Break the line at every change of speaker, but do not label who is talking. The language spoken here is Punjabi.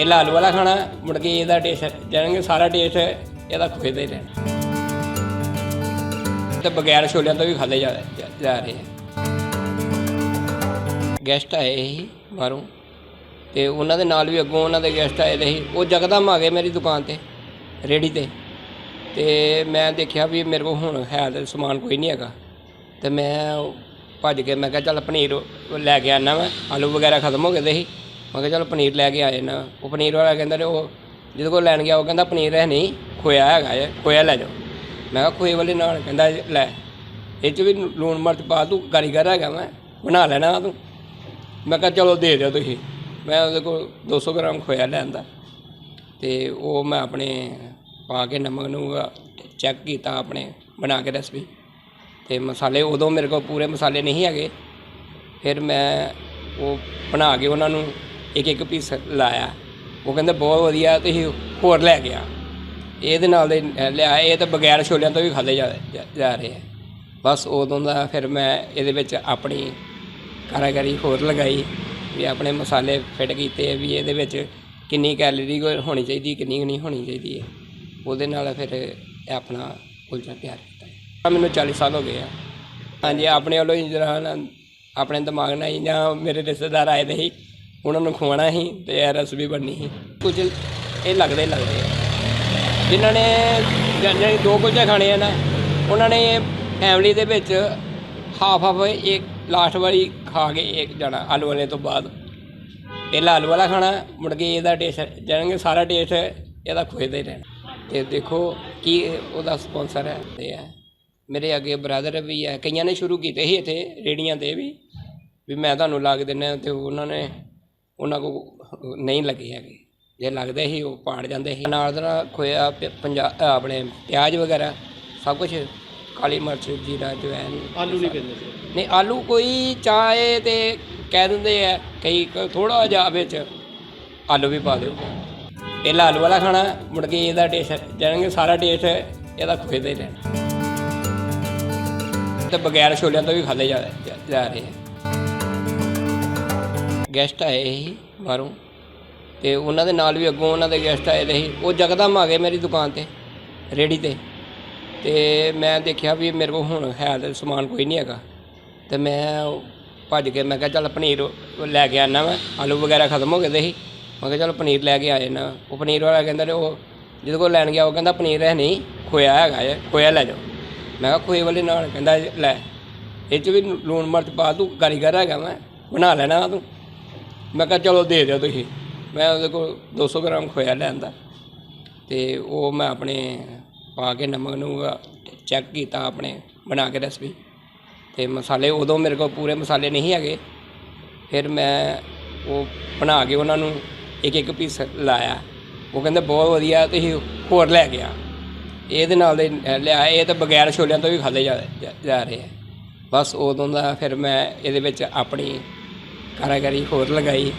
ਪਹਿਲਾਂ ਆਲੂ ਵਾਲਾ ਖਾਣਾ, ਮੁੜ ਕੇ ਇਹਦਾ ਟੇਸਟ ਜਾਣਗੇ ਸਾਰਾ ਟੇਸਟ ਇਹਦਾ ਖੋਏ ਦਾ ਹੀ ਰਹਿਣਾ। ਤੇ ਬਗੈਰ ਛੋਲਿਆਂ ਤੋਂ ਵੀ ਖਾਦੇ ਜਾ, ਜਾ- ਜਾ ਰਹੇ ਆ। ਗੈਸਟ ਆਏ ਸੀ ਬਾਹਰੋਂ, ਤੇ ਉਹਨਾਂ ਦੇ ਨਾਲ ਵੀ ਅੱਗੋਂ ਉਹਨਾਂ ਦੇ ਗੈਸਟ ਆਏ ਦੇ ਸੀ। ਉਹ ਜਗਦਮ ਆ ਗਏ ਮੇਰੀ ਦੁਕਾਨ ਤੇ ਰੇੜੀ ਤੇ। ਤੇ ਮੈਂ ਦੇਖਿਆ ਵੀ ਮੇਰੇ ਕੋਲ ਹੁਣ ਹੈ ਤੇ ਸਮਾਨ ਕੋਈ ਨਹੀਂ ਹੈਗਾ। ਤੇ ਮੈਂ ਭੱਜ ਕੇ, ਮੈਂ ਕਿਹਾ ਚੱਲ ਪਨੀਰ ਲੈ ਕੇ ਆਣਾ ਮੈਂ ਆਲੂ ਵਗੈਰਾ ਖਤਮ ਹੋ ਗਏ ਦੇ ਸੀ। ਮੈਂ ਕਿਹਾ ਚੱਲ ਪਨੀਰ ਲੈ ਕੇ ਆਏ ਨਾ ਉਹ ਪਨੀਰ ਵਾਲਾ ਕਹਿੰਦਾ ਨੇ ਉਹ ਜਿਹਦੇ ਕੋਲ ਲੈਣ ਗਿਆ, ਉਹ ਕਹਿੰਦਾ ਪਨੀਰ ਹੈ ਨਹੀਂ, ਖੋਇਆ ਹੈਗਾ ਜੇ, ਖੋਇਆ ਲੈ ਜਾਓ। ਮੈਂ ਕਿਹਾ, ਖੋਏ ਵਾਲੇ ਨਾਲ? ਕਹਿੰਦਾ, ਲੈ, ਇਹ ਚ ਵੀ ਲੂਣ ਮਿਰਚ ਪਾ ਤੂੰ, ਕਾਰੀਗਰ ਹੈਗਾ ਮੈਂ, ਬਣਾ ਲੈਣਾ ਤੂੰ। ਮੈਂ ਕਿਹਾ, ਚਲੋ ਦੇ ਦਿਓ ਤੁਸੀਂ। ਮੈਂ ਉਹਦੇ ਕੋਲ 200 ਗ੍ਰਾਮ ਖੋਇਆ ਲੈਂਦਾ ਤੇ ਉਹ ਮੈਂ ਆਪਣੇ ਪਾ ਕੇ ਨਮਕ ਨੂੰ ਚੈੱਕ ਕੀਤਾ ਆਪਣੇ ਬਣਾ ਕੇ ਰੈਸਪੀ ਤੇ ਮਸਾਲੇ ਉਦੋਂ ਮੇਰੇ ਕੋਲ ਪੂਰੇ ਮਸਾਲੇ ਨਹੀਂ ਹੈਗੇ। ਫਿਰ ਮੈਂ ਉਹ ਬਣਾ ਕੇ ਉਹਨਾਂ ਨੂੰ ਇੱਕ ਇੱਕ ਪੀਸ ਲਾਇਆ। ਉਹ ਕਹਿੰਦੇ, ਬਹੁਤ ਵਧੀਆ, ਤੁਸੀਂ ਹੋਰ ਲੈ ਗਿਆ ਇਹਦੇ ਨਾਲ ਦੇ ਲਿਆ, ਇਹ ਤਾਂ ਬਗੈਰ ਛੋਲਿਆਂ ਤੋਂ ਵੀ ਖਾਦੇ ਜਾ, ਜਾ- ਰਹੇ ਆ। ਬਸ ਉਦੋਂ ਦਾ ਫਿਰ ਮੈਂ ਇਹਦੇ ਵਿੱਚ ਆਪਣੀ ਕਾਰਾਗਰੀ ਹੋਰ ਲਗਾਈ ਵੀ ਆਪਣੇ ਮਸਾਲੇ ਫਿੱਟ ਕੀਤੇ ਵੀ ਇਹਦੇ ਵਿੱਚ ਕਿੰਨੀ ਕੈਲਰੀ ਹੋਣੀ ਚਾਹੀਦੀ, ਕਿੰਨੀ ਕੁ ਨਹੀਂ ਹੋਣੀ ਚਾਹੀਦੀ ਹੈ ਉਹਦੇ ਨਾਲ ਫਿਰ ਆਪਣਾ ਉਲਝਾ ਤਿਆਰ ਕੀਤਾ ਮੈਨੂੰ 40 ਸਾਲ ਹੋ ਗਏ ਆ। ਹਾਂਜੀ, ਆਪਣੇ ਵੱਲੋਂ ਹੀ ਆਪਣੇ ਦਿਮਾਗ ਨਾਲ ਜਾਂ ਮੇਰੇ ਰਿਸ਼ਤੇਦਾਰ ਆਏ ਦੇ ਸੀ ਉਹਨਾਂ ਨੂੰ ਖਵਾਉਣਾ ਸੀ ਤੇ ਇਹ ਰੈਸਪੀ ਬਣਨੀ ਸੀ। ਕੁਝ ਇਹ ਲੱਗਦੇ ਹੀ ਲੱਗਦੇ ਆ। ਜਿਨ੍ਹਾਂ ਨੇ ਜਾਨੀ ਦੋ ਕੁਲਚੇ ਖਾਣੇ ਆ ਨਾ, ਉਹਨਾਂ ਨੇ ਫੈਮਿਲੀ ਦੇ ਵਿੱਚ ਹਾਫ ਹਾਫ ਇੱਕ ਲਾਸਟ ਵਾਰੀ ਖਾ ਕੇ ਇੱਕ ਜਾਣਾ ਆਲੂ ਵਾਲੇ ਤੋਂ ਬਾਅਦ। ਇਹ ਆਲੂ ਵਾਲਾ ਖਾਣਾ, ਮੁੜ ਕੇ ਇਹਦਾ ਟੇਸਟ ਜਾਣਗੇ, ਸਾਰਾ ਟੇਸਟ ਇਹਦਾ ਖੋਏ ਹੀ ਰਹਿਣਾ। ਤੇ ਦੇਖੋ ਕੀ ਉਹਦਾ ਸਪਾਂਸਰ ਹੈ ਤੇ ਹੈ। ਮੇਰੇ ਅੱਗੇ ਬ੍ਰਦਰ ਵੀ ਹੈ, ਕਈਆਂ ਨੇ ਸ਼ੁਰੂ ਕੀਤੇ ਸੀ ਇੱਥੇ ਰੇੜੀਆਂ ਤੇ ਵੀ ਵੀ ਮੈਂ ਤੁਹਾਨੂੰ ਲਾ ਕੇ ਦਿੰਦਾ ਤੇ ਉਹਨਾਂ ਨੇ ਉਹਨਾਂ ਕੋ ਨਹੀਂ ਲੱਗੇ ਹੈਗੇ। ਜੇ ਲੱਗਦੇ ਸੀ ਉਹ ਪਾੜ ਜਾਂਦੇ ਸੀ। ਨਾਲ ਦਾ ਖੋਇਆ ਪੰਜਾ ਆਪਣੇ ਪਿਆਜ਼ ਵਗੈਰਾ ਸਭ ਕੁਝ ਕਾਲੀ ਮਿਰਚ ਜੀਰਾ ਜਵੈਨ
ਆਲੂ ਨਹੀਂ ਪੈਂਦੇ
ਨਹੀਂ ਆਲੂ ਕੋਈ ਚਾਹੇ ਤੇ ਕਹਿ ਦਿੰਦੇ ਆ ਕਈ ਥੋੜਾ ਜਿਹਾ ਵਿੱਚ ਆਲੂ ਵੀ ਪਾ ਦਿਓ। ਪਹਿਲਾਂ ਆਲੂ ਵਾਲਾ ਖਾਣਾ ਮੁੜ ਕੇ ਇਹਦਾ ਟੇਸਟ ਜਾਣਗੇ ਸਾਰਾ ਟੇਸਟ ਇਹਦਾ ਖੋਏ ਦਾ ਹੀ ਰਹਿਣਾ। ਤੇ ਬਗੈਰ ਛੋਲਿਆਂ ਤੋਂ ਵੀ ਖਾਦੇ ਜਾ ਰਹੇ ਆ। ਗੈਸਟ ਆਏ ਸੀ ਬਾਹਰੋਂ ਤੇ ਉਹਨਾਂ ਦੇ ਨਾਲ ਵੀ ਅੱਗੋਂ ਉਹਨਾਂ ਦੇ ਗੈਸਟ ਆਏ ਦੇ ਸੀ। ਉਹ ਜਗਦਮ ਆ ਗਏ ਮੇਰੀ ਦੁਕਾਨ ਤੇ ਰੇੜੀ ਤੇ। ਤੇ ਮੈਂ ਦੇਖਿਆ ਵੀ ਮੇਰੇ ਕੋਲ ਹੁਣ ਹੈ ਤੇ ਸਮਾਨ ਕੋਈ ਨਹੀਂ ਹੈਗਾ। ਤੇ ਮੈਂ ਉਹ ਭੱਜ ਕੇ ਮੈਂ ਕਿਹਾ ਚੱਲ ਪਨੀਰ ਲੈ ਕੇ ਆਣਾ ਮੈਂ ਆਲੂ ਵਗੈਰਾ ਖਤਮ ਹੋ ਗਏ ਦੇ ਸੀ। ਮੈਂ ਕਿਹਾ ਚੱਲ ਪਨੀਰ ਲੈ ਕੇ ਆ ਨਾ ਉਹ ਪਨੀਰ ਵਾਲਾ ਕਹਿੰਦਾ ਨੇ ਉਹ ਜਿਹਦੇ ਕੋਲ ਲੈਣ ਗਿਆ, ਉਹ ਕਹਿੰਦਾ ਪਨੀਰ ਹੈ ਨਹੀਂ, ਖੋਇਆ ਹੈਗਾ ਜੇ ਖੋਇਆ ਲੈ ਜਾਓ। ਮੈਂ ਕਿਹਾ ਖੋਏ ਵਾਲੇ ਨਾਲ ਕਹਿੰਦਾ ਲੈ, ਇਹ ਚ ਵੀ ਲੂਣ ਮਿਰਚ ਪਾ ਤੂੰ, ਕਾਰੀਗਰ ਹੈਗਾ ਮੈਂ ਬਣਾ ਲੈਣਾ ਤੂੰ। ਮੈਂ ਕਿਹਾ ਚਲੋ ਦੇ ਦਿਓ ਤੁਸੀਂ। ਮੈਂ ਉਹਦੇ ਕੋਲ 200 ਗ੍ਰਾਮ ਖੋਇਆ ਲੈਂਦਾ ਤੇ ਉਹ ਮੈਂ ਆਪਣੇ ਪਾ ਕੇ ਨਮਕ ਨੂੰ ਚੈੱਕ ਕੀਤਾ ਆਪਣੇ ਬਣਾ ਕੇ ਰੈਸਪੀ ਤੇ ਮਸਾਲੇ ਉਦੋਂ ਮੇਰੇ ਕੋਲ ਪੂਰੇ ਮਸਾਲੇ ਨਹੀਂ ਹੈਗੇ। ਫਿਰ ਮੈਂ ਉਹ ਬਣਾ ਕੇ ਉਹਨਾਂ ਨੂੰ ਇੱਕ ਇੱਕ ਪੀਸ ਲਾਇਆ। ਉਹ ਕਹਿੰਦੇ ਬਹੁਤ ਵਧੀਆ, ਤੁਸੀਂ ਹੋਰ ਲੈ ਗਿਆ ਇਹਦੇ ਨਾਲ ਦੇ ਲਿਆ, ਇਹ ਤਾਂ ਬਗੈਰ ਛੋਲਿਆਂ ਤੋਂ ਵੀ ਖਾਦੇ ਜਾ ਜਾ- ਰਹੇ ਆ। ਬਸ ਉਦੋਂ ਦਾ ਫਿਰ ਮੈਂ ਇਹਦੇ ਵਿੱਚ ਆਪਣੀ ਕਾਰਾਗਰੀ ਹੋਰ ਲਗਾਈ।